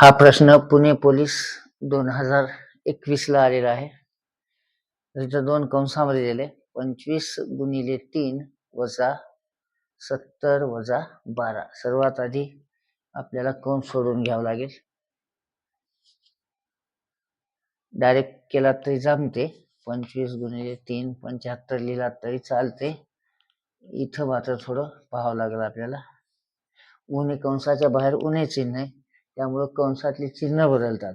हा प्रश्न पुणे पोलीस दोन हजार एकवीस ला आलेला आहे. इथं दोन कंसामध्ये दिले पंचवीस गुणिले तीन वजा सत्तर वजा बारा. सर्वात आधी आपल्याला कंस सोडून घ्यावं लागेल. डायरेक्ट केला तरी जमते. पंचवीस गुणिले तीन पंच्याहत्तर लिहिला तरी चालते. इथं मात्र थोडं पाहावं लागेल आपल्याला. उणे कंसाच्या बाहेर उणे चिन्ह आहे. त्यामुळं कंसातली चिन्ह बदलतात.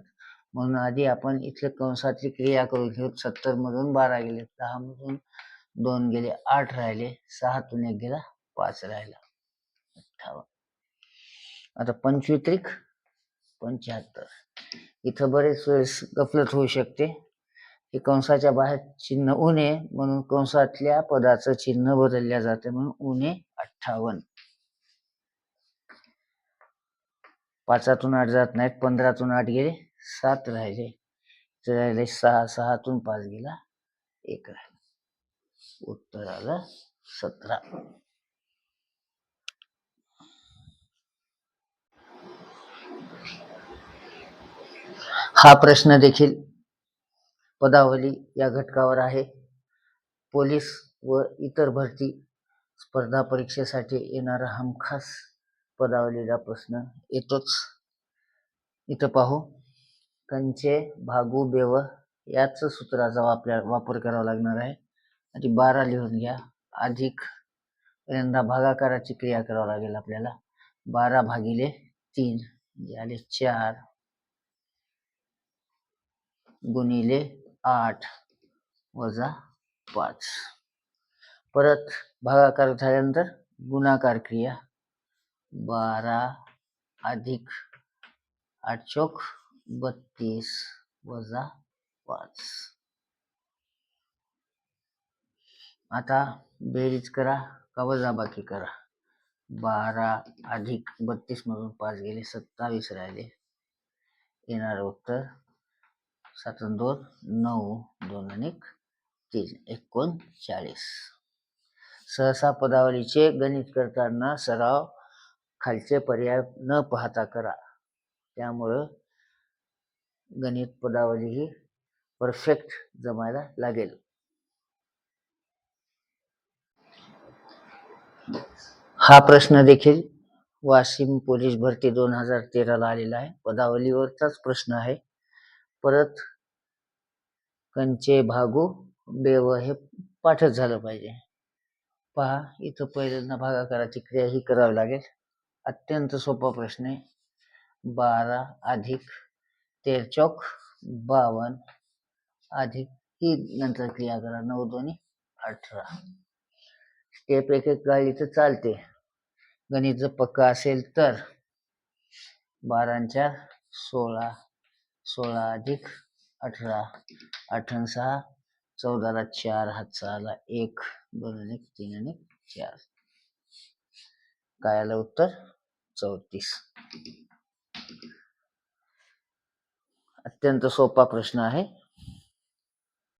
म्हणून आधी आपण इथले कंसातली क्रिया करून घेऊ. सत्तर मधून बारा गेले दहा मधून दोन गेले आठ राहिले सहातून एक गेला पाच राहिला. अठ्ठावन्न. आता पंचवित्रिक पंच्याहत्तर. इथं बरेच वेळेस गफलत होऊ शकते. की कंसाच्या बाहेर चिन्ह उणे म्हणून कंसातल्या पदाचं चिन्ह बदलल्या जाते म्हणून उणे अठ्ठावन्न. पाचातून आठ जात नाहीत पंधरातून आठ गेले सात राहिले. तर राहिले सहा सहातून पाच गेला एक राहिला. उत्तर आलं सतरा. हा प्रश्न देखील पदावली या घटकावर आहे. पोलीस व इतर भरती स्पर्धा परीक्षेसाठी येणारा हमखास पदावलीला प्रश्न येतोच. इथं पाहू. कंचे भागू बेव याच सूत्राचा आपल्या वापर करावा लागणार आहे. आणि बारा लिहून घ्या. अधिक पहिल्यांदा भागाकाराची क्रिया करावी लागेल आपल्याला. बारा भागिले तीन म्हणजे झाले चार. गुणिले आठ वजा पाच. परत भागाकार झाल्यानंतर गुणाकार क्रिया. बारा अधिक आठ चौक बत्तीस वजा पाच. आता बेरीज करा का वजाबाकी करा? बारा अधिक बत्तीस मधून पाच गेले सत्तावीस राहिले. येणार उत्तर सात दोन नऊ दोन आणि एक तीन एकोणचाळीस. सहसा पदावलीचे गणित करताना सराव खालचे पर्याय न पाहता करा. त्यामुळं गणित पदावली ही परफेक्ट जमायला लागेल. हा प्रश्न देखील वाशिम पोलीस भरती दोन हजार तेराला आलेला आहे. पदावलीवरचाच प्रश्न आहे. परत कंचे भागू बेव हे पाठच झालं पाहिजे. पहा इथं पहिल्यांदा भागाकाराची क्रिया ही करावी लागेल. अत्यंत सोपा प्रश्न आहे. बारा अधिक तेरचौक बावन्न बावन अधिक ही नंतर क्रिया करा. नऊ दोन्ही अठरा. स्टेप एक एक गाळली तर चालते. गणित जर पक्का असेल तर बारांच्या सोळा सोळा अधिक अठरा अठरा सहा चौदाला चार हातचा आला एक दोन आणि एक, तीन आणि चार. काय आलं उत्तर? चौतीस. अत्यंत सोपा प्रश्न आहे.